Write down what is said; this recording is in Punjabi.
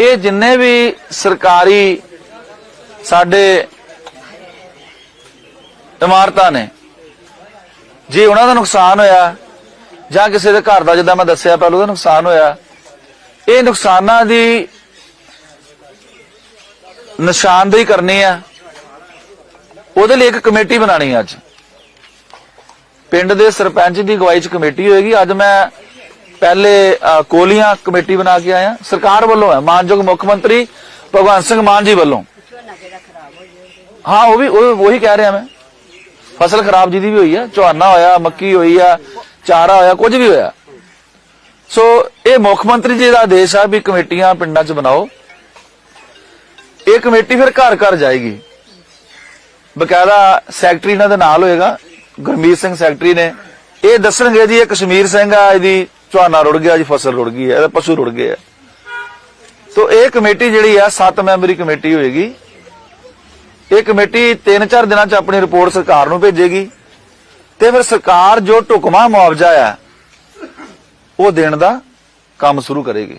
ਇਹ ਜਿੰਨੇ ਵੀ ਸਰਕਾਰੀ ਸਾਡੇ ਇਮਾਰਤਾਂ ਨੇ, ਜੇ ਉਹਨਾਂ ਦਾ ਨੁਕਸਾਨ ਹੋਇਆ, ਜਾਂ ਕਿਸੇ ਦੇ ਘਰ ਦਾ, ਜਿੱਦਾਂ ਮੈਂ ਦੱਸਿਆ ਪਹਿਲਾਂ, ਉਹਦਾ ਨੁਕਸਾਨ ਹੋਇਆ, ਇਹ ਨੁਕਸਾਨਾਂ ਦੀ ਨਿਸ਼ਾਨਦੇਹੀ ਕਰਨੀ ਆ। ਉਹਦੇ ਲਈ ਇੱਕ ਕਮੇਟੀ ਬਣਾਣੀ ਅੱਜ। ਪਿੰਡ ਦੇ ਸਰਪੰਚ ਦੀ ਅਗਵਾਈ ਚ ਕਮੇਟੀ ਹੋਏਗੀ। ਅੱਜ ਮੈਂ ਪਹਿਲੇ ਕੋਲੀਆਂ ਕਮੇਟੀ ਬਣਾ ਕੇ ਆਇਆ ਸਰਕਾਰ ਵੱਲੋਂ ਹੈ, ਮਾਨਯੋਗ ਮੁੱਖ ਮੰਤਰੀ ਭਗਵੰਤ ਸਿੰਘ ਮਾਨ ਜੀ ਵੱਲੋਂ। ਹਾਂ, ਉਹ ਵੀ, ਉਹ ਉਹੀ ਕਹਿ ਰਿਹਾ ਮੈਂ। ਫਸਲ ਖਰਾਬ ਜਿਹਦੀ ਵੀ ਹੋਈ ਆ, ਝੋਨਾ ਹੋਇਆ, ਮੱਕੀ ਹੋਈ ਆ, ਚਾਰਾ ਹੋਇਆ, ਕੁਝ ਵੀ ਹੋਇਆ। ਸੋ, ਇਹ ਮੁੱਖ ਮੰਤਰੀ ਜੀ ਦਾ ਆਦੇਸ਼ ਆ ਵੀ ਕਮੇਟੀਆਂ ਪਿੰਡਾਂ 'ਚ ਬਣਾਓ। ਇਹ ਕਮੇਟੀ ਫਿਰ ਘਰ ਘਰ ਜਾਏਗੀ। ਬਕਾਇਦਾ ਸੈਕਟਰੀ ਇਹਨਾਂ ਦੇ ਨਾਲ ਹੋਏਗਾ। ਗੁਰਮੀਤ ਸਿੰਘ ਸੈਕਟਰੀ ਨੇ। ਇਹ ਦੱਸਣਗੇ ਜੀ, ਇਹ ਕਸ਼ਮੀਰ ਸਿੰਘ ਆ, ਇਹਦੀ ਝੋਨਾ ਰੁੜ ਗਿਆ ਜੀ, ਫਸਲ ਰੁੜ ਗਈ ਹੈ, ਇਹਦਾ ਪਸ਼ੂ ਰੁੜ ਗਏ ਆ ਤੋ ਇਹ ਕਮੇਟੀ ਜਿਹੜੀ ਆ 7 ਮੈਂਬਰੀ ਕਮੇਟੀ ਹੋਏਗੀ। ਇਹ ਕਮੇਟੀ 3-4 ਦਿਨਾਂ 'ਚ ਆਪਣੀ ਰਿਪੋਰਟ ਸਰਕਾਰ ਨੂੰ ਭੇਜੇਗੀ। ਤੇ ਫਿਰ ਸਰਕਾਰ ਜੋ ਢੁਕਮਾ ਮੁਆਵਜ਼ਾ ਆ ਉਹ ਦੇਣ ਦਾ ਕੰਮ ਸ਼ੁਰੂ ਕਰੇਗੀ।